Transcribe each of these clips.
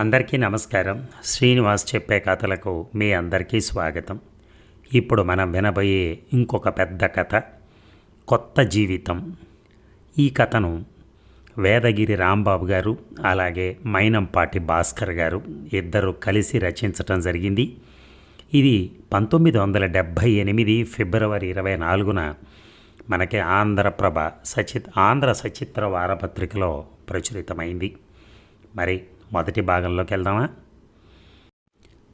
అందరికీ నమస్కారం. శ్రీనివాస్ చెప్పే కథలకు మీ అందరికీ స్వాగతం. ఇప్పుడు మనం వినబోయే ఇంకొక పెద్ద కథ కొత్త జీవితం. ఈ కథను వేదగిరి రాంబాబు గారు అలాగే మైనంపాటి భాస్కర్ గారు ఇద్దరు కలిసి రచించటం జరిగింది. ఇది పంతొమ్మిది వందల డెబ్భై ఎనిమిది ఫిబ్రవరి ఇరవై నాలుగున మనకి ఆంధ్రప్రభ సచిత్ ఆంధ్ర సచిత్ర వారపత్రికలో ప్రచురితమైంది. మరి మొదటి భాగంలోకి వెళ్దామా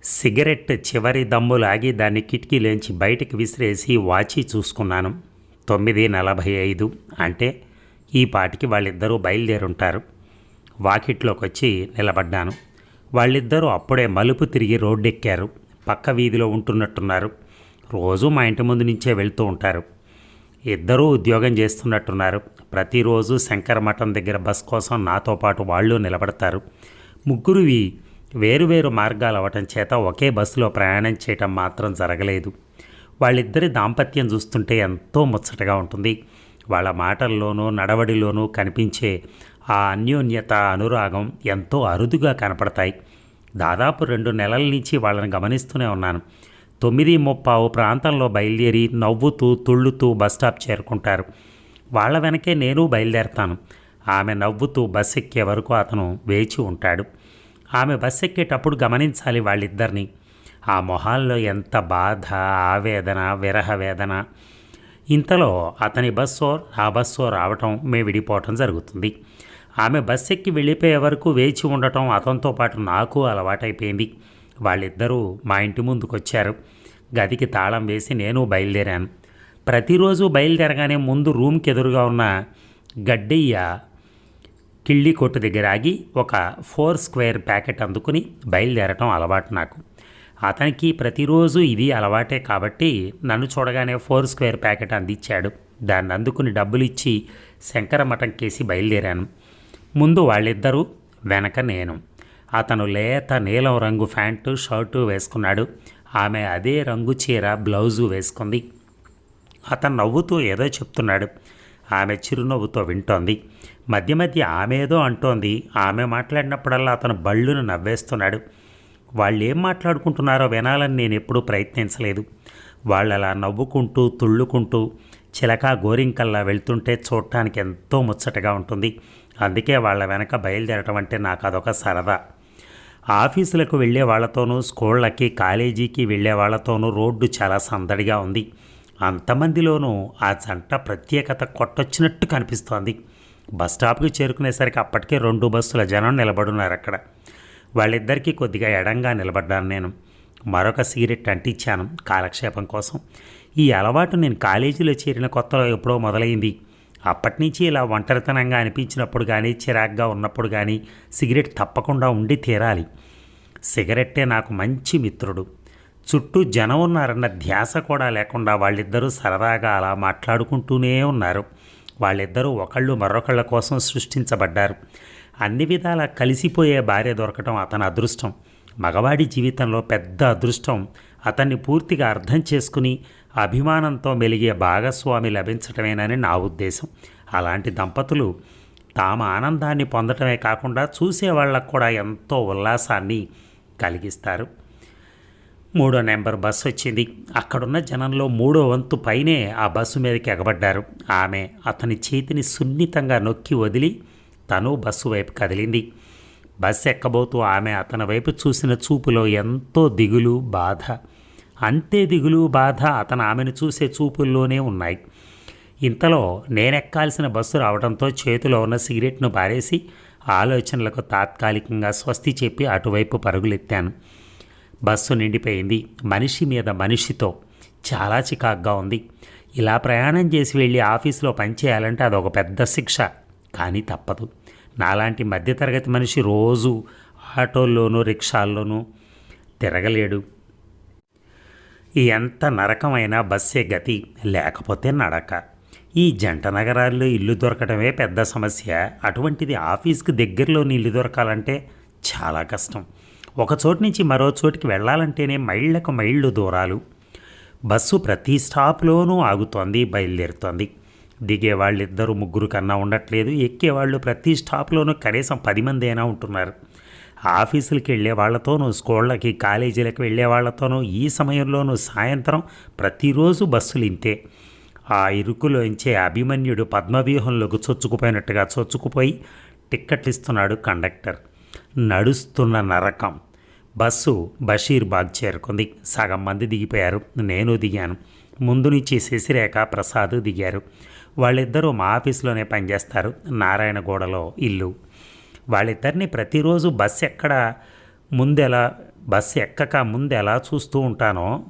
సిగరెట్ చివరి దమ్ము లాగి దాన్ని కిటికీలోంచి బయటికి విసిరేసి వాచి చూసుకున్నాను. తొమ్మిది నలభై ఐదు అంటే ఈ పాటికి వాళ్ళిద్దరూ బయలుదేరుంటారు. వాకిట్లోకి వచ్చి నిలబడ్డాను. వాళ్ళిద్దరూ అప్పుడే మలుపు తిరిగి రోడ్డెక్కారు. పక్క వీధిలో ఉంటున్నట్టున్నారు. రోజు మా ఇంటి ముందు నుంచే వెళ్తూ ఉంటారు. ఇద్దరూ ఉద్యోగం చేస్తున్నట్టున్నారు. ప్రతిరోజు శంకర మఠం దగ్గర బస్ కోసం నాతో పాటు వాళ్ళు నిలబడతారు. ముగ్గురువి వేరువేరు మార్గాలు అవటం చేత ఒకే బస్సులో ప్రయాణం చేయటం మాత్రం జరగలేదు. వాళ్ళిద్దరి దాంపత్యం చూస్తుంటే ఎంతో ముచ్చటగా ఉంటుంది. వాళ్ళ మాటల్లోనూ నడవడిలోనూ కనిపించే ఆ అన్యోన్యత అనురాగం ఎంతో అరుదుగా కనపడతాయి. దాదాపు రెండు నెలల నుంచి వాళ్ళని గమనిస్తూనే ఉన్నాను. తొమ్మిది ముప్పావు ప్రాంతంలో బయలుదేరి నవ్వుతూ తుళ్ళుతూ బస్ స్టాప్ చేరుకుంటారు. వాళ్ళ వెనకే నేను బయలుదేరతాను. ఆమె నవ్వుతూ బస్ ఎక్కే వరకు అతను వేచి ఉంటాడు. ఆమె బస్ ఎక్కేటప్పుడు గమనించాలి వాళ్ళిద్దరిని. ఆ మొహాల్లో ఎంత బాధ ఆవేదన విరహ వేదన. ఇంతలో అతని బస్సో ఆ బస్సో రావటం మేము విడిపోవటం జరుగుతుంది. ఆమె బస్ ఎక్కి వెళ్ళిపోయే వరకు వేచి ఉండటం అతనితో పాటు నాకు అలవాటైపోయింది. వాళ్ళిద్దరూ మా ఇంటి ముందుకొచ్చారు. గదికి తాళం వేసి నేను బయలుదేరాను. ప్రతిరోజు బయలుదేరగానే ముందు రూమ్కి ఎదురుగా ఉన్న గడ్డయ్య కిళ్ళి కొట్టు దగ్గర ఆగి ఒక ఫోర్ స్క్వేర్ ప్యాకెట్ అందుకుని బయలుదేరటం అలవాటు నాకు. అతనికి ప్రతిరోజు ఇది అలవాటే కాబట్టి నన్ను చూడగానే ఫోర్ స్క్వేర్ ప్యాకెట్ అందించాడు. దాన్ని అందుకుని డబ్బులు ఇచ్చి శంకర మఠం కేసి బయలుదేరాను. ముందు వాళ్ళిద్దరూ వెనక నేను. అతను లేత నీలం రంగు ప్యాంటు షర్టు వేసుకున్నాడు. ఆమె అదే రంగు చీర బ్లౌజు వేసుకుంది. అతను నవ్వుతూ ఏదో చెప్తున్నాడు. ఆమె చిరునవ్వుతో వింటోంది. మధ్య మధ్య ఆమె ఏదో అంటోంది. ఆమె మాట్లాడినప్పుడల్లా అతను బళ్ళును నవ్వేస్తున్నాడు. వాళ్ళు ఏం మాట్లాడుకుంటున్నారో వినాలని నేను ఎప్పుడూ ప్రయత్నించలేదు. వాళ్ళు అలా నవ్వుకుంటూ తుళ్ళుకుంటూ చిలక గోరింకల్లా వెళ్తుంటే చూడటానికి ఎంతో ముచ్చటగా ఉంటుంది. అందుకే వాళ్ళ వెనక బయలుదేరటం అంటే నాకు అదొక సరదా. ఆఫీసులకు వెళ్ళే వాళ్ళతోనూ స్కూళ్ళకి కాలేజీకి వెళ్ళే వాళ్ళతోనూ రోడ్డు చాలా సందడిగా ఉంది. అంతమందిలోనూ ఆ జంట ప్రత్యేకత కొట్టొచ్చినట్టు కనిపిస్తోంది. బస్ స్టాప్కి చేరుకునేసరికి అప్పటికే రెండు బస్సుల జనం నిలబడున్నారు అక్కడ. వాళ్ళిద్దరికీ కొద్దిగా ఎడంగా నిలబడ్డాను నేను. మరొక సిగరెట్ అంటించాను కాలక్షేపం కోసం. ఈ అలవాటు నేను కాలేజీలో చేరిన కొత్తలో ఎప్పుడో మొదలైంది. అప్పటి నుంచి ఇలా ఒంటరితనంగా అనిపించినప్పుడు కానీ చిరాగ్గా ఉన్నప్పుడు కానీ సిగరెట్ తప్పకుండా ఉండి తీరాలి. సిగరెట్టే నాకు మంచి మిత్రుడు. చుట్టూ జనం ఉన్నారన్న ధ్యాస కూడా లేకుండా వాళ్ళిద్దరూ సరదాగా అలా మాట్లాడుకుంటూనే ఉన్నారు. వాళ్ళిద్దరూ ఒకళ్ళు మరొకళ్ళ కోసం సృష్టించబడ్డారు. అన్ని విధాలా కలిసిపోయే భార్య దొరకటం అతని అదృష్టం. మగవాడి జీవితంలో పెద్ద అదృష్టం. అతన్ని పూర్తిగా అర్థం చేసుకుని అభిమానంతో మెలిగే భాగస్వామి లభించటమేనని నా ఉద్దేశం. అలాంటి దంపతులు తాము ఆనందాన్ని పొందటమే కాకుండా చూసే వాళ్ళకు కూడా ఎంతో ఉల్లాసాన్ని కలిగిస్తారు. మూడో నెంబర్ బస్సు వచ్చింది. అక్కడున్న జనంలో మూడో వంతు పైనే ఆ బస్సు మీదకి ఎగబడ్డారు. ఆమె అతని చేతిని సున్నితంగా నొక్కి వదిలి తను బస్సు వైపు కదిలింది. బస్సు ఎక్కబోతూ ఆమె అతని వైపు చూసిన చూపులో ఎంతో దిగులు బాధ. అంతే దిగులు బాధ అతను ఆమెను చూసే చూపుల్లోనే ఉన్నాయి. ఇంతలో నేనెక్కాల్సిన బస్సు రావడంతో చేతిలో ఉన్న సిగరెట్ను పారేసి ఆలోచనలకు తాత్కాలికంగా స్వస్తి చెప్పి అటువైపు పరుగులెత్తాను. బస్సు నిండిపోయింది. మనిషి మీద మనిషితో చాలా చికాగ్గా ఉంది. ఇలా ప్రయాణం చేసి వెళ్ళి ఆఫీసులో పనిచేయాలంటే అదొక పెద్ద శిక్ష. కానీ తప్పదు. నాలాంటి మధ్యతరగతి మనిషి రోజు ఆటోల్లోనూ రిక్షాల్లోనూ తిరగలేడు. ఎంత నరకమైన బస్సే గతి లేకపోతే నడక. ఈ జంట నగరాల్లో ఇల్లు దొరకడమే పెద్ద సమస్య. అటువంటిది ఆఫీస్కి దగ్గరలోని ఇల్లు దొరకాలంటే చాలా కష్టం. ఒక చోటు నుంచి మరో చోటికి వెళ్ళాలంటేనే మైళ్ళకు మైళ్ళు దూరాలు. బస్సు ప్రతి స్టాప్లోనూ ఆగుతోంది బయలుదేరుతోంది. దిగే వాళ్ళిద్దరు ముగ్గురు కన్నా ఉండట్లేదు. ఎక్కేవాళ్ళు ప్రతి స్టాప్లోనూ కనీసం పది మంది అయినా ఉంటున్నారు. ఆఫీసులకి వెళ్ళే వాళ్ళతోనూ స్కూళ్ళకి కాలేజీలకు వెళ్ళే వాళ్ళతోనూ ఈ సమయంలోనూ సాయంత్రం ప్రతిరోజు బస్సులు ఇంతే. ఆ ఇరుకులోంచే అభిమన్యుడు పద్మవ్యూహంలోకి చొచ్చుకుపోయినట్టుగా చొచ్చుకుపోయి టిక్కెట్లు ఇస్తున్నాడు కండక్టర్. నడుస్తున్న నరకం. బస్సు బషీర్బాగ్ చేరుకుంది. సగం మంది దిగిపోయారు. నేను దిగాను. ముందు నుంచి శశిరేఖ ప్రసాద్ దిగారు. వాళ్ళిద్దరూ మా ఆఫీస్లోనే పనిచేస్తారు. నారాయణగూడలో ఇల్లు. వాళ్ళిద్దరిని ప్రతిరోజు బస్సు ఎక్కడ ముందెలా బస్సు ఎక్కక ముందెలా చూస్తూ ఉంటానో?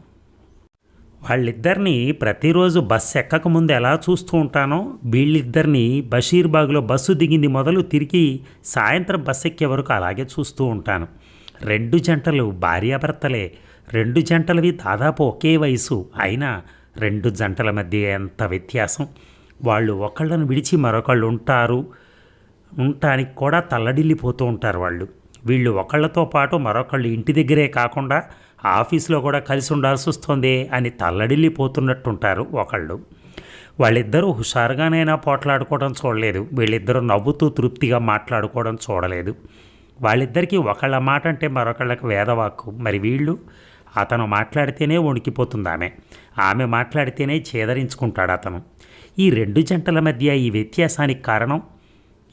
వాళ్ళిద్దరిని ప్రతిరోజు బస్సు ఎక్కక ముందు ఎలా చూస్తూ ఉంటానో? వీళ్ళిద్దరిని బషీర్బాగ్లో బస్సు దిగింది మొదలు తిరిగి సాయంత్రం బస్సు ఎక్కే వరకు అలాగే చూస్తూ ఉంటాను. రెండు జంటలు భార్యాభర్తలే. రెండు జంటలవి దాదాపు ఒకే వయసు. అయినా రెండు జంటల మధ్య ఎంత వ్యత్యాసం? వాళ్ళు ఒకళ్ళను విడిచి మరొకళ్ళు ఉంటారు. ఉండటానికి కూడా తల్లడిల్లిపోతూ ఉంటారు వాళ్ళు. వీళ్ళు ఒకళ్ళతో పాటు మరొకళ్ళు ఇంటి దగ్గరే కాకుండా ఆఫీస్లో కూడా కలిసి ఉండాల్సి వస్తుంది అని తల్లడిల్లిపోతున్నట్టుంటారు ఒకళ్ళు. వాళ్ళిద్దరూ హుషారుగానైనా పోట్లాడుకోవడం చూడలేదు. వీళ్ళిద్దరూ నవ్వుతూ తృప్తిగా మాట్లాడుకోవడం చూడలేదు. వాళ్ళిద్దరికీ ఒకళ్ళ మాట అంటే మరొకళ్ళకి వేదవాక్కు. మరి వీళ్ళు? అతను మాట్లాడితేనే వణికిపోతుంది ఆమె. ఆమె మాట్లాడితేనే చేదరించుకుంటాడు అతను. ఈ రెండు జంటల మధ్య ఈ వ్యత్యాసానికి కారణం?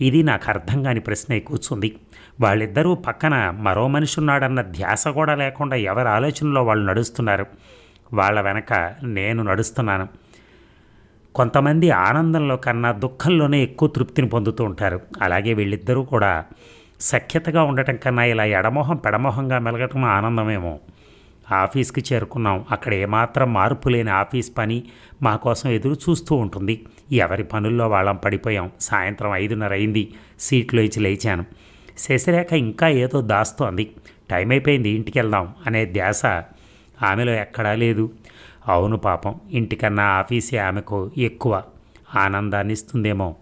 ఇది నాకు అర్థం కాని ప్రశ్న కూర్చుంది. వాళ్ళిద్దరూ పక్కన మరో మనిషి ఉన్నాడన్న ధ్యాస కూడా లేకుండా ఎవరి ఆలోచనలో వాళ్ళు నడుస్తున్నారు? వాళ్ళ వెనక నేను నడుస్తున్నాను. కొంతమంది ఆనందంలో కన్నా దుఃఖంలోనే ఎక్కువ తృప్తిని పొందుతూ ఉంటారు. అలాగే వీళ్ళిద్దరూ కూడా సఖ్యతగా ఉండటం కన్నా ఇలా ఎడమోహం పెడమోహంగా మెలగటం ఆనందమేమో. ఆఫీస్కి చేరుకున్నాం. అక్కడ ఏమాత్రం మార్పు లేని ఆఫీస్ పని మా కోసం ఎదురు చూస్తూ ఉంటుంది. ఎవరి పనుల్లో వాళ్ళం పడిపోయాం. సాయంత్రం ఐదున్నర అయింది. సీట్లోంచి లేచాను. శశిరేఖ ఇంకా ఏదో దాస్తోంది. టైం అయిపోయింది ఇంటికి వెళ్దాం అనే ధ్యాస ఆమెలో ఎక్కడా లేదు. అవును పాపం ఇంటికన్నా ఆఫీసే ఆమెకు ఎక్కువ ఆనందాన్ని ఇస్తుందేమో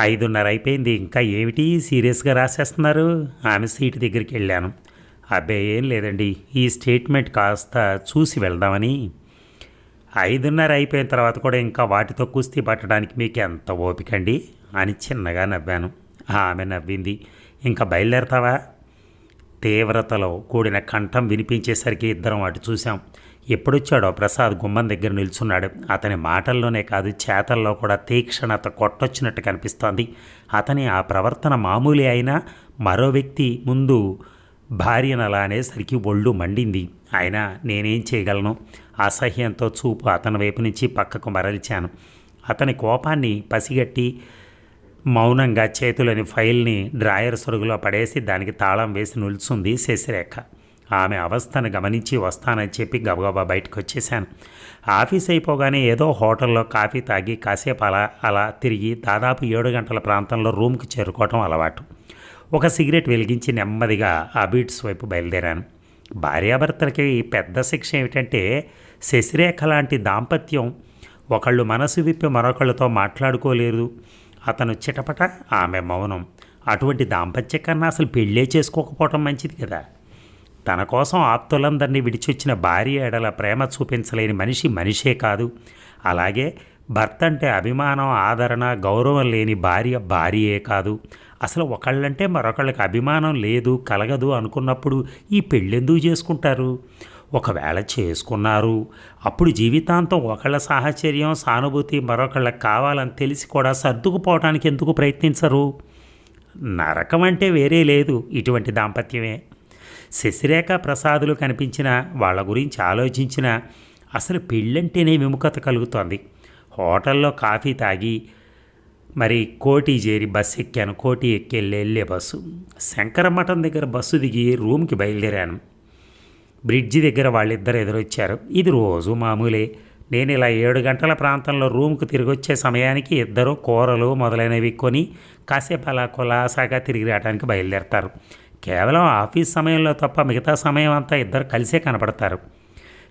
ఐదున్నర అయిపోయింది. ఇంకా ఏమిటి సీరియస్గా రాసేస్తున్నారు? ఆమె సీటు దగ్గరికి వెళ్ళాను. అబ్బాయి ఏం లేదండి. ఈ స్టేట్మెంట్ కాస్త చూసి వెళ్దామని. ఐదున్నర అయిపోయిన తర్వాత కూడా ఇంకా వాటితో కుస్తీ పట్టడానికి మీకు ఎంత ఓపికండి? అని చిన్నగా నవ్వాను. ఆమె నవ్వింది. ఇంకా బయలుదేరతావా? తీవ్రతలో కూడిన కంఠం వినిపించేసరికి ఇద్దరం అటు చూసాం ఎప్పుడొచ్చాడో ప్రసాద్ గుమ్మం దగ్గర నిల్చున్నాడు. అతని మాటల్లోనే కాదు చేతల్లో కూడా తీక్షణత కొట్టొచ్చినట్టు కనిపిస్తోంది. అతని ఆ ప్రవర్తన మామూలే అయినా మరో వ్యక్తి ముందు భార్యను అలా అనేసరికి ఒళ్ళు మండింది. అయినా నేనేం చేయగలను? అసహ్యంతో చూపు అతని వైపు నుంచి పక్కకు మరల్చాను. అతని కోపాన్ని పసిగట్టి మౌనంగా చేతులని ఫైల్ని డ్రాయర్ సొరుగులో పడేసి దానికి తాళం వేసి నిల్చుంది శశిరేఖ. ఆమె అవస్థను గమనించి వస్తానని చెప్పి గబగబా బయటకు వచ్చేశాను ఆఫీస్ అయిపోగానే ఏదో హోటల్లో కాఫీ తాగి కాసేపు అలా అలా తిరిగి దాదాపు ఏడు గంటల ప్రాంతంలో రూమ్కి చేరుకోవటం అలవాటు. ఒక సిగరెట్ వెలిగించి నెమ్మదిగా ఆ బీట్స్ వైపు బయలుదేరాను. భార్యాభర్తలకి పెద్ద శిక్ష ఏమిటంటే శశిరేఖ లాంటి దాంపత్యం. ఒకళ్ళు మనసు విప్పి మరొకళ్ళతో మాట్లాడుకోలేరు. అతను చిటపట ఆమె మౌనం. అటువంటి దాంపత్య కన్నా అసలు పెళ్ళే చేసుకోకపోవటం మంచిది కదా. తన కోసం ఆప్తులందరినీ విడిచొచ్చిన భార్య ఎడల ప్రేమ చూపించలేని మనిషి మనిషే కాదు. అలాగే భర్త అంటే అభిమానం ఆదరణ గౌరవం లేని భార్య భార్యే కాదు. అసలు ఒకళ్ళంటే మరొకళ్ళకి అభిమానం లేదు కలగదు అనుకున్నప్పుడు ఈ పెళ్ళెందుకు చేసుకుంటారు? ఒకవేళ చేసుకున్నారు అప్పుడు జీవితాంతం ఒకళ్ళ సాహచర్యం సానుభూతి మరొకళ్ళకి కావాలని తెలిసి కూడా సర్దుకుపోవడానికి ఎందుకు ప్రయత్నించరు? నరకం అంటే వేరే లేదు. ఇటువంటి దాంపత్యమే. శశిరేఖ ప్రసాదులు కనిపించిన వాళ్ళ గురించి ఆలోచించిన అసలు పెళ్ళంటేనే విముఖత కలుగుతోంది. హోటల్లో కాఫీ తాగి మరి కోటి చేరి బస్సు ఎక్కాను. కోటి ఎక్కి వెళ్ళే బస్సు. శంకరమఠం దగ్గర బస్సు దిగి రూమ్కి బయలుదేరాను. బ్రిడ్జి దగ్గర వాళ్ళిద్దరు ఎదురొచ్చారు. ఇది రోజు మామూలే. నేను ఇలా ఏడు గంటల ప్రాంతంలో రూమ్కు తిరిగి వచ్చే సమయానికి ఇద్దరు కూరలు మొదలైనవి కొని కాసేపు అలా కులాసాగా తిరిగి రావడానికి బయలుదేరతారు. కేవలం ఆఫీస్ సమయంలో తప్ప మిగతా సమయం అంతా ఇద్దరు కలిసే కనపడతారు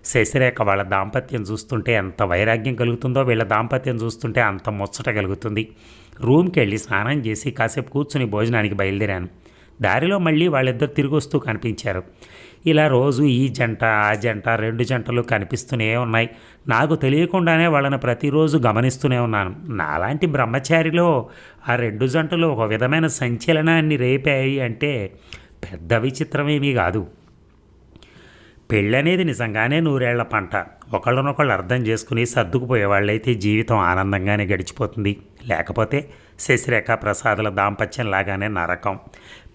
శశిరేఖ వాళ్ళ దాంపత్యం చూస్తుంటే ఎంత వైరాగ్యం కలుగుతుందో వీళ్ళ దాంపత్యం చూస్తుంటే అంత ముచ్చట కలుగుతుంది. రూమ్కి వెళ్ళి స్నానం చేసి కాసేపు కూర్చుని భోజనానికి బయలుదేరాను. దారిలో మళ్ళీ వాళ్ళిద్దరు తిరిగి వస్తూ కనిపించారు. ఇలా రోజు ఈ జంట ఆ జంట రెండు జంటలు కనిపిస్తూనే ఉన్నాయి. నాకు తెలియకుండానే వాళ్ళని ప్రతిరోజు గమనిస్తూనే ఉన్నాను. నాలాంటి బ్రహ్మచారిలో ఆ రెండు జంటలు ఒక విధమైన సంచలనాన్ని రేపాయి అంటే పెద్ద విచిత్రమేమీ కాదు. పెళ్ళనేది నిజంగానే నూరేళ్ళ పంట. ఒకళ్ళనొకళ్ళు అర్థం చేసుకుని సర్దుకుపోయే వాళ్ళైతే జీవితం ఆనందంగానే గడిచిపోతుంది. లేకపోతే శశిరేఖ ప్రసాదుల దాంపత్యం లాగానే నరకం.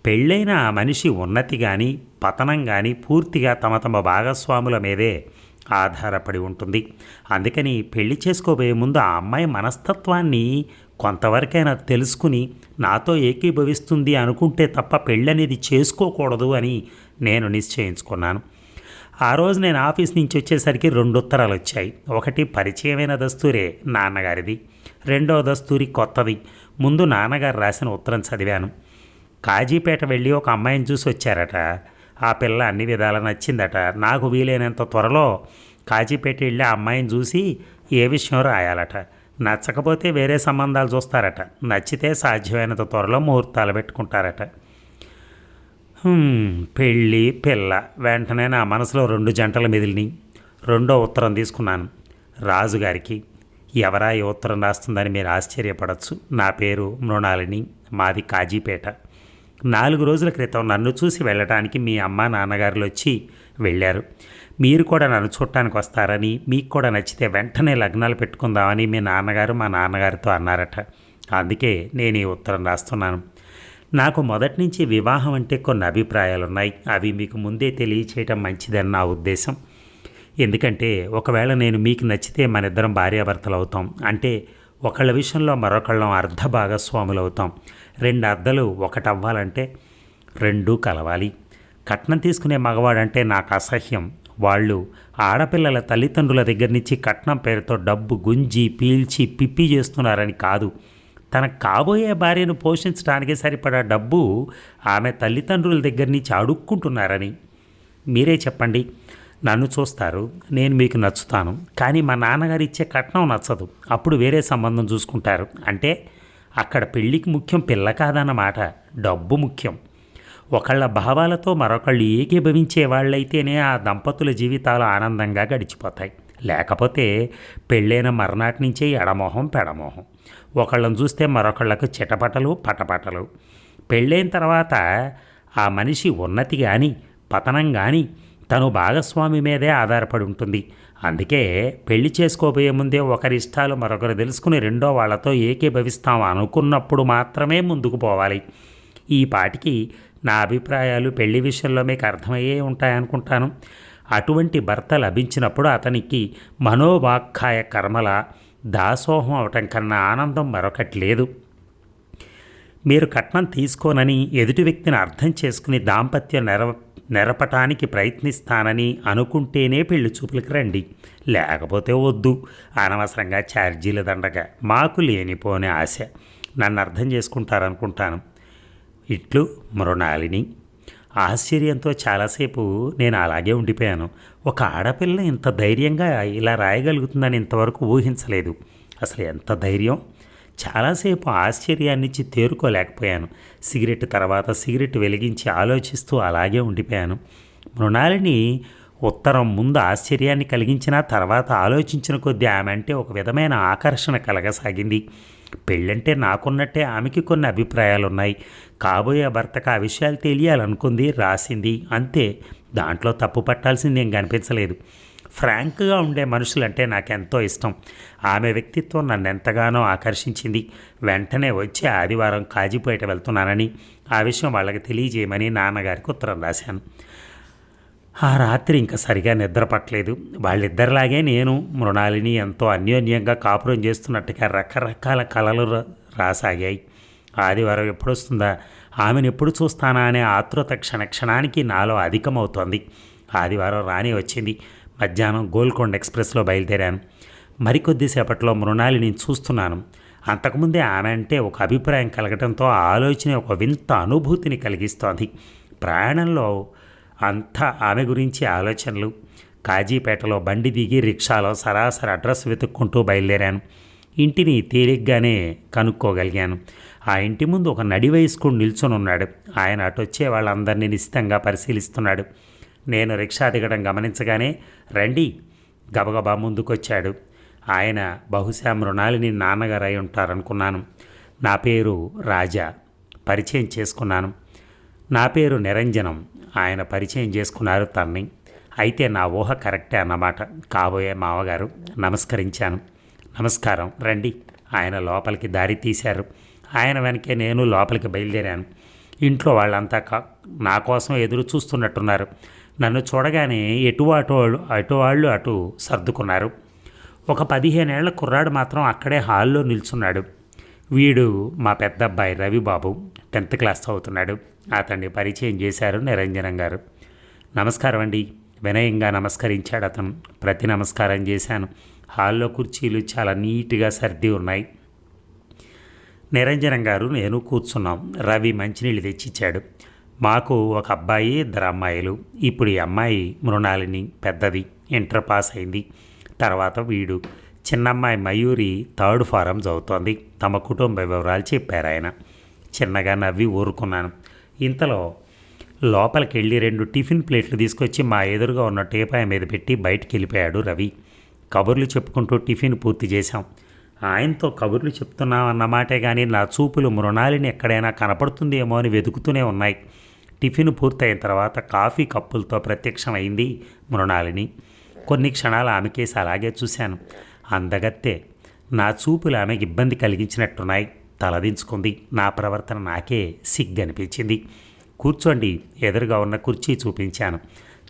పెళ్ళైన ఆ మనిషి ఉన్నతి కానీ పతనం కానీ పూర్తిగా తమ తమ భాగస్వాముల మీదే ఆధారపడి ఉంటుంది. అందుకని పెళ్ళి చేసుకోబోయే ముందు ఆ అమ్మాయి మనస్తత్వాన్ని కొంతవరకైనా తెలుసుకుని నాతో ఏకీభవిస్తుంది అనుకుంటే తప్ప పెళ్ళనేది చేసుకోకూడదు అని నేను నిశ్చయించుకున్నాను. ఆ రోజు నేను ఆఫీస్ నుంచి వచ్చేసరికి రెండు ఉత్తరాలు వచ్చాయి. ఒకటి పరిచయమైన దస్తూరే నాన్నగారిది. రెండో దస్తూరి కొత్తది. ముందు నాన్నగారు రాసిన ఉత్తరం చదివాను. కాజీపేట వెళ్ళి ఒక అమ్మాయిని చూసి వచ్చారట. ఆ పిల్ల అన్ని విధాలా నచ్చిందట. నాకు వీలైనంత త్వరలో కాజీపేట వెళ్ళి ఆ అమ్మాయిని చూసి ఏ విషయం రాయాలట. నచ్చకపోతే వేరే సంబంధాలు చూస్తారట. నచ్చితే సాధ్యమైనంత త్వరలో ముహూర్తాలు పెట్టుకుంటారట. పెళ్ళి పిల్ల వెంటనే నా మనసులో రెండు జంటలు మెదిలినాయి రెండో ఉత్తరం తీసుకున్నాను. రాజుగారికి ఎవరా ఈ ఉత్తరం రాస్తుందని మీరు ఆశ్చర్యపడచ్చు. నా పేరు మృణాలిని మాది కాజీపేట. నాలుగు రోజుల క్రితం నన్ను చూసి వెళ్ళటానికి మీ అమ్మ నాన్నగారులు వచ్చి వెళ్ళారు. మీరు కూడా నన్ను చూడటానికి వస్తారని మీకు కూడా నచ్చితే వెంటనే లగ్నాలు పెట్టుకుందామని మీ నాన్నగారు మా నాన్నగారితో అన్నారట. అందుకే నేను ఈ ఉత్తరం రాస్తున్నాను. నాకు మొదటి నుంచి వివాహం అంటే కొన్ని అభిప్రాయాలు ఉన్నాయి అవి మీకు ముందే తెలియచేయటం మంచిదని నా ఉద్దేశం. ఎందుకంటే ఒకవేళ నేను మీకు నచ్చితే మన ఇద్దరం భార్యాభర్తలు అవుతాం అంటే ఒకళ్ళ విషయంలో మరొకళ్ళం అర్ధ భాగస్వాములు అవుతాం రెండు అర్ధలు ఒకటవ్వాలంటే రెండూ కలవాలి. కట్నం తీసుకునే మగవాడంటే నాకు అసహ్యం. వాళ్ళు ఆడపిల్లల తల్లిదండ్రుల దగ్గర నుంచి కట్నం పేరుతో డబ్బు గుంజి పీల్చి పిప్పి చేస్తున్నారని కాదు. తన కాబోయే భార్యను పోషించడానికి సరిపడా డబ్బు ఆమె తల్లిదండ్రుల దగ్గర నుంచి అడుక్కుంటున్నారని. మీరే చెప్పండి. నన్ను చూస్తారు. నేను మీకు నచ్చుతాను. కానీ మా నాన్నగారు ఇచ్చే కట్నం నచ్చదు. అప్పుడు వేరే సంబంధం చూసుకుంటారు. అంటే అక్కడ పెళ్ళికి ముఖ్యం పిల్ల కాదన్నమాట. డబ్బు ముఖ్యం. ఒకళ్ళ భావాలతో మరొకళ్ళు ఏకీభవించే వాళ్ళైతేనే ఆ దంపతుల జీవితాలు ఆనందంగా గడిచిపోతాయి. లేకపోతే పెళ్ళైన మర్నాటి నుంచే ఎడమోహం పెడమోహం. ఒకళ్ళని చూస్తే మరొకళ్ళకు చిటపటలు పటపటలు. పెళ్ళైన తర్వాత ఆ మనిషి ఉన్నతి కానీ పతనం కానీ తను భాగస్వామి మీదే ఆధారపడి ఉంటుంది. అందుకే పెళ్ళి చేసుకోబోయే ముందే ఒకరి ఇష్టాలు మరొకరు తెలుసుకుని రెండో వాళ్ళతో ఏకీభవిస్తాం అనుకున్నప్పుడు మాత్రమే ముందుకు పోవాలి. ఈ పాటికి నా అభిప్రాయాలు పెళ్ళి విషయంలో మీకు అర్థమయ్యే ఉంటాయనుకుంటాను. అటువంటి భర్త లభించినప్పుడు అతనికి మనోవాఖ్యాయ కర్మల దాసోహం అవటం కన్నా ఆనందం మరొకటి లేదు. మీరు కట్నం తీసుకోనని ఎదుటి వ్యక్తిని అర్థం చేసుకుని దాంపత్యం నెర నెరపటానికి ప్రయత్నిస్తానని అనుకుంటేనే పెళ్ళి చూపులకు రండి. లేకపోతే వద్దు. అనవసరంగా ఛార్జీల దండగా. మాకు లేనిపోని ఆశ. నన్ను అర్థం చేసుకుంటారనుకుంటాను. ఇట్లు మృణాలిని ఆశ్చర్యంతో చాలాసేపు నేను అలాగే ఉండిపోయాను. ఒక ఆడపిల్ల ఇంత ధైర్యంగా ఇలా రాయగలుగుతుందని ఇంతవరకు ఊహించలేదు. అసలు ఎంత ధైర్యం? చాలాసేపు ఆశ్చర్యాన్నిచ్చి తేరుకోలేకపోయాను. సిగరెట్ తర్వాత సిగరెట్ వెలిగించి ఆలోచిస్తూ అలాగే ఉండిపోయాను. మృణాలిని ఉత్తరం ముందు ఆశ్చర్యాన్ని కలిగించిన తర్వాత ఆలోచించిన కొద్దీ ఆమె అంటే ఒక విధమైన ఆకర్షణ కలగసాగింది. పెళ్ళంటే నాకున్నట్టే ఆమెకి కొన్ని అభిప్రాయాలు ఉన్నాయి కాబోయే భర్తకు ఆ విషయాలు తెలియాలనుకుంది రాసింది. అంతే. దాంట్లో తప్పు పట్టాల్సింది ఏం కనిపించలేదు. ఫ్రాంక్గా ఉండే మనుషులంటే నాకెంతో ఇష్టం. ఆమె వ్యక్తిత్వం నన్ను ఎంతగానో ఆకర్షించింది. వెంటనే వచ్చి ఆదివారం కాజీపేట వెళ్తున్నానని ఆ విషయం వాళ్ళకి తెలియజేయమని నాన్నగారికి ఉత్తరం రాశాను. ఆ రాత్రి ఇంకా సరిగా నిద్రపట్టలేదు వాళ్ళిద్దరిలాగే నేను మృణాలిని ఎంతో అన్యోన్యంగా కాపురం చేస్తున్నట్టుగా రకరకాల కళలు రాసాగాయి. ఆదివారం ఎప్పుడొస్తుందా? ఆమెను ఎప్పుడు చూస్తానా అనే ఆతృత క్షణ క్షణానికి నాలో అధికమవుతోంది. ఆదివారం రానే వచ్చింది. మధ్యాహ్నం గోల్కొండ ఎక్స్ప్రెస్లో బయలుదేరాను. మరికొద్దిసేపట్లో మృణాలిని చూస్తున్నాను. అంతకుముందే ఆమె అంటే ఒక అభిప్రాయం కలగడంతో ఆలోచన ఒక వింత అనుభూతిని కలిగిస్తోంది. ప్రయాణంలో అంతా ఆమె గురించి ఆలోచనలు. కాజీపేటలో బండి దిగి రిక్షాలో సరాసరి అడ్రస్ వెతుక్కుంటూ బయలుదేరాను. ఇంటిని తేలిగ్గానే కనుక్కోగలిగాను. ఆ ఇంటి ముందు ఒక నడి వయస్కుడు నిల్చొని ఉన్నాడు ఆయన అటు వచ్చే వాళ్ళందరినీ నిశ్చితంగా పరిశీలిస్తున్నాడు. నేను రిక్షా దిగడం గమనించగానే రండి. గబగబా ముందుకొచ్చాడు. ఆయన బహుశా మృణాలిని నాన్నగారు అయి ఉంటారనుకున్నాను. నా పేరు రాజా. పరిచయం చేసుకున్నాను. నా పేరు నిరంజనం. ఆయన పరిచయం చేసుకున్నారు తన్ని. అయితే నా ఊహ కరెక్టే అన్నమాట. కాబోయే మావగారు నమస్కరించాను. నమస్కారం. రండి. ఆయన లోపలికి దారి తీశారు. ఆయన వెనకే నేను లోపలికి బయలుదేరాను. ఇంట్లో వాళ్ళంతా కా నా కోసం ఎదురు చూస్తున్నట్టున్నారు. నన్ను చూడగానే ఎటు అటు వాళ్ళు అటు వాళ్ళు అటు సర్దుకున్నారు. ఒక పదిహేనేళ్ళ కుర్రాడు మాత్రం అక్కడే హాల్లో నిల్చున్నాడు. వీడు మా పెద్ద అబ్బాయి రవిబాబు. టెన్త్ క్లాస్ చదువుతున్నాడు. అతన్ని పరిచయం చేశారు నిరంజనం గారు. నమస్కారం అండి వినయంగా నమస్కరించాడు అతను. ప్రతి నమస్కారం చేశాను. హాల్లో కుర్చీలు చాలా నీట్గా సర్ది ఉన్నాయి. నిరంజనం గారు నేను కూర్చున్నాం. రవి మంచినీళ్ళు తెచ్చిచ్చాడు. మాకు ఒక అబ్బాయి ఇద్దరు అమ్మాయిలు. ఇప్పుడు ఈ అమ్మాయి మృణాలిని పెద్దది. ఇంటర్ పాస్ అయింది. తర్వాత వీడు చిన్నమ్మాయి మయూరి థర్డ్ ఫారం చదువుతోంది. తమ కుటుంబ వివరాలు చెప్పారు ఆయన. చిన్నగా నవ్వి ఊరుకున్నాను. ఇంతలో లోపలికి వెళ్ళి రెండు టిఫిన్ ప్లేట్లు తీసుకొచ్చి మా ఎదురుగా ఉన్న టేపాయ మీద పెట్టి బయటికి వెళ్ళిపోయాడు రవి. కబుర్లు చెప్పుకుంటూ టిఫిన్ పూర్తి చేశాం. ఆయనతో కబుర్లు చెప్తున్నాం అన్నమాటే కానీ నా చూపులు మృణాలిని ఎక్కడైనా కనపడుతుందేమో అని వెతుకుతూనే ఉన్నాయి. టిఫిన్ పూర్తయిన తర్వాత కాఫీ కప్పులతో ప్రత్యక్షమైంది మృణాలిని. కొన్ని క్షణాలు ఆమెకేసి అలాగే చూశాను. అందగత్తే నా చూపులు ఆమెకి ఇబ్బంది కలిగించినట్టున్నాయి. తలదించుకుంది నా ప్రవర్తన నాకే సిగ్గనిపించింది. కూర్చోండి ఎదురుగా ఉన్న కుర్చీ చూపించాను.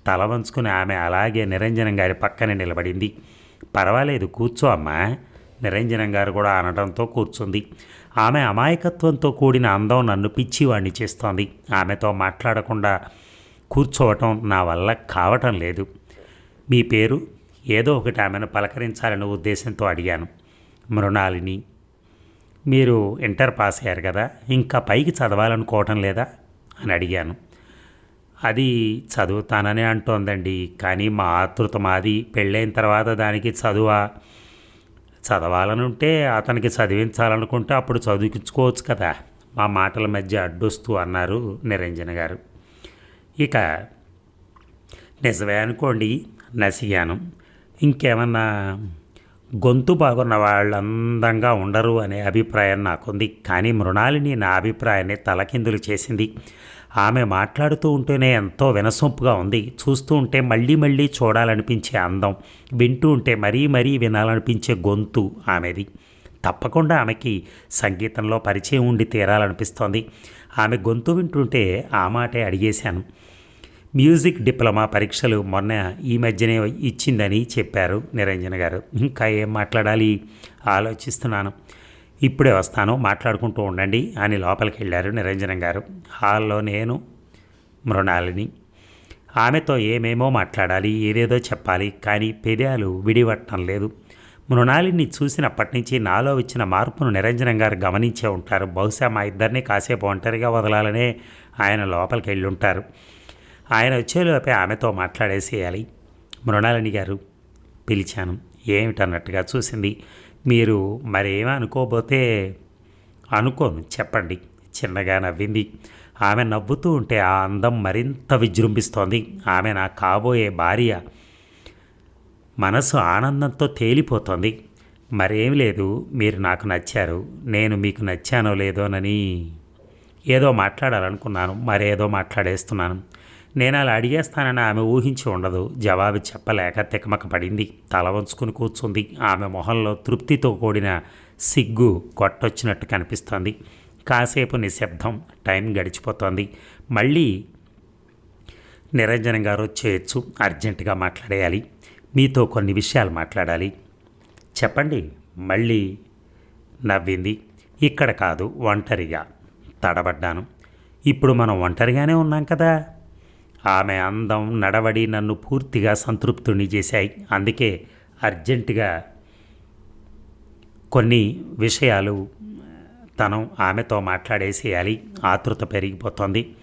తల వంచుకుని ఆమె అలాగే నిరంజనం గారి పక్కనే నిలబడింది. పర్వాలేదు కూర్చో అమ్మా. నిరంజనం గారు కూడా అనడంతో కూర్చుంది. ఆమె అమాయకత్వంతో కూడిన అందం నన్ను పిచ్చివాణ్ణి చేస్తోంది. ఆమెతో మాట్లాడకుండా కూర్చోవటం నా వల్ల కావటం లేదు. మీ పేరు? ఏదో ఒకటి ఆమెను పలకరించాలనే ఉద్దేశంతో అడిగాను. మృణాలిని. మీరు ఇంటర్ పాస్ అయ్యారు కదా ఇంకా పైకి చదవాలనుకోవటం లేదా? అని అడిగాను. అది చదువుతానని అంటోందండి. కానీ మాతృత మాది పెళ్ళైన తర్వాత దానికి చదువ. చదవాలనుంటే అతనికి చదివించాలనుకుంటే అప్పుడు చదివించుకోవచ్చు కదా. మా మాటల మధ్య అడ్డొస్తూ అన్నారు నిరంజన గారు. ఇక నిజమే అనుకోండి నసిగాను. ఇంకేమన్నా గొంతు బాగున్న వాళ్ళు అందంగా ఉండరు అనే అభిప్రాయం నాకుంది. కానీ మృణాలిని నా అభిప్రాయాన్ని తలకిందులు చేసింది. ఆమె మాట్లాడుతూ ఉంటేనే ఎంతో వినసొంపుగా ఉంది. చూస్తూ ఉంటే మళ్ళీ మళ్ళీ చూడాలనిపించే అందం. వింటూ ఉంటే మరీ మరీ వినాలనిపించే గొంతు ఆమెది. తప్పకుండా ఆమెకి సంగీతంలో పరిచయం ఉండి తీరాలనిపిస్తోంది. ఆమె గొంతు వింటుంటే ఆ మాటే అడిగేశాను. మ్యూజిక్ డిప్లొమా పరీక్షలు మొన్న ఈ మధ్యనే ఇచ్చిందని చెప్పారు నిరంజన గారు. ఇంకా ఏం మాట్లాడాలి? ఆలోచిస్తున్నాను. ఇప్పుడే వస్తాను మాట్లాడుకుంటూ ఉండండి అని లోపలికి వెళ్ళారు నిరంజనం గారు. హాల్లో నేను మృణాలిని. ఆమెతో ఏమేమో మాట్లాడాలి ఏదేదో చెప్పాలి కానీ పెదాలు విడివట్టడం లేదు. మృణాలిని చూసినప్పటి నుంచి నాలో వచ్చిన మార్పును నిరంజనం గారు గమనించే ఉంటారు. బహుశా మా ఇద్దరిని కాసేపు ఒంటరిగా వదలాలనే ఆయన లోపలికి వెళ్ళి ఉంటారు ఆయన వచ్చేలోపే ఆమెతో మాట్లాడేసేయాలి. మృణాలిని గారు పిలిచాను. ఏమిటన్నట్టుగా చూసింది. మీరు మరేమీ అనుకోబోతే అనుకోను చెప్పండి. చిన్నగా నవ్వింది. ఆమె నవ్వుతూ ఉంటే ఆ అందం మరింత విజృంభిస్తోంది. ఆమె నా కాబోయే భార్య. మనసు ఆనందంతో తేలిపోతోంది. మరేం లేదు మీరు నాకు నచ్చారు. నేను మీకు నచ్చానో లేదోనని ఏదో మాట్లాడాలనుకున్నాను. మరేదో మాట్లాడేస్తున్నాను. నేను అలా అడిగేస్తానని ఆమె ఊహించి ఉండదు. జవాబు చెప్పలేక తికమక పడింది. తల వంచుకుని కూర్చుంది. ఆమె మొహంలో తృప్తితో కూడిన సిగ్గు కొట్టొచ్చినట్టు కనిపిస్తోంది. కాసేపు నిశ్శబ్దం. టైం గడిచిపోతోంది. మళ్ళీ నిరంజనం గారు వచ్చేయచ్చు అర్జెంటుగా మాట్లాడేయాలి. మీతో కొన్ని విషయాలు మాట్లాడాలి. చెప్పండి. మళ్ళీ నవ్వింది. ఇక్కడ కాదు ఒంటరిగా తడబడ్డాను. ఇప్పుడు మనం ఒంటరిగానే ఉన్నాం కదా? ఆమె అందం నడవడి నన్ను పూర్తిగా సంతృప్తుని చేశాయి. అందుకే అర్జెంటుగా కొన్ని విషయాలు తను ఆమెతో మాట్లాడేసేయాలి. ఆతృత పెరిగిపోతుంది.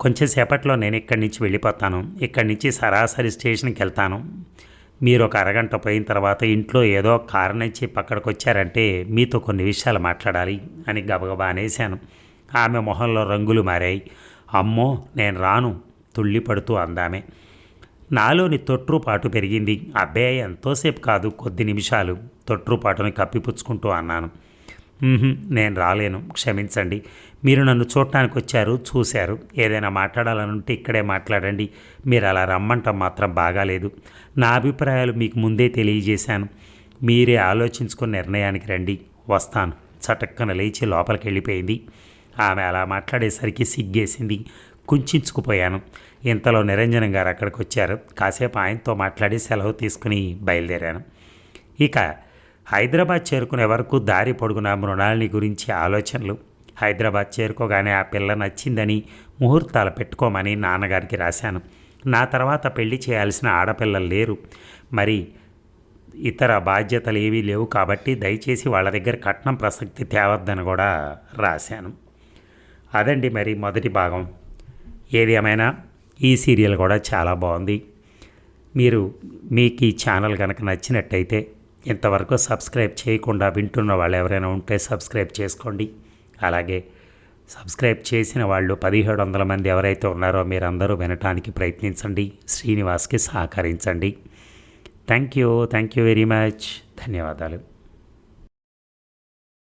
కొంచెం సేపట్లో నేను ఇక్కడి నుంచి వెళ్ళిపోతాను. ఇక్కడి నుంచి సరాసరి స్టేషన్కి వెళ్తాను. మీరు ఒక అరగంట పోయిన తర్వాత ఇంట్లో ఏదో కారణం చెప్పి అక్కడికి వచ్చారంటే మీతో కొన్ని విషయాలు మాట్లాడాలి అని గబగబా అనేశాను. ఆమె మొహంలో రంగులు మారాయి. అమ్మో నేను రాను. తుళ్ళి పడుతూ అందామే. నాలోని తొట్రుపాటు పెరిగింది. అబ్బే ఎంతోసేపు కాదు కొద్ది నిమిషాలు. తొట్రుపాటుని కప్పిపుచ్చుకుంటూ అన్నాను. నేను రాలేను. క్షమించండి. మీరు నన్ను చూడటానికి వచ్చారు చూశారు. ఏదైనా మాట్లాడాలనుంటే ఇక్కడే మాట్లాడండి. మీరు అలా రమ్మంటాం మాత్రం బాగాలేదు. నా అభిప్రాయాలు మీకు ముందే తెలియజేశాను. మీరే ఆలోచించుకుని నిర్ణయానికి రండి. వస్తాను. చటక్కన లేచి లోపలికి వెళ్ళిపోయింది ఆమె అలా మాట్లాడేసరికి సిగ్గేసింది. కుంచుకుపోయాను ఇంతలో నిరంజనం గారు అక్కడికి వచ్చారు కాసేపు ఆయనతో మాట్లాడి సెలవు తీసుకుని బయలుదేరాను. ఇక హైదరాబాద్ చేరుకునే వరకు దారి పొడుగున మృణాలని గురించి ఆలోచనలు. హైదరాబాద్ చేరుకోగానే ఆ పిల్ల నచ్చిందని ముహూర్తాలు పెట్టుకోమని నాన్నగారికి రాశాను. నా తర్వాత పెళ్ళి చేయాల్సిన ఆడపిల్లలు లేరు. మరి ఇతర బాధ్యతలు ఏవీ లేవు కాబట్టి దయచేసి వాళ్ళ దగ్గర కట్నం ప్రసక్తి తేవద్దని కూడా రాశాను. అదండి మరి మొదటి భాగం. ఏది ఏమైనా ఈ సీరియల్ కూడా చాలా బాగుంది. మీరు మీకు ఈ ఛానల్ కనుక నచ్చినట్టయితే ఇంతవరకు సబ్స్క్రైబ్ చేయకుండా వింటున్న వాళ్ళు ఎవరైనా ఉంటే సబ్స్క్రైబ్ చేసుకోండి. అలాగే సబ్స్క్రైబ్ చేసిన వాళ్ళు పదిహేడు వందల మంది ఎవరైతే ఉన్నారో మీరందరూ వినటానికి ప్రయత్నించండి. శ్రీనివాస్కి సహకరించండి. Thank you. Thank you very much. ధన్యవాదాలు.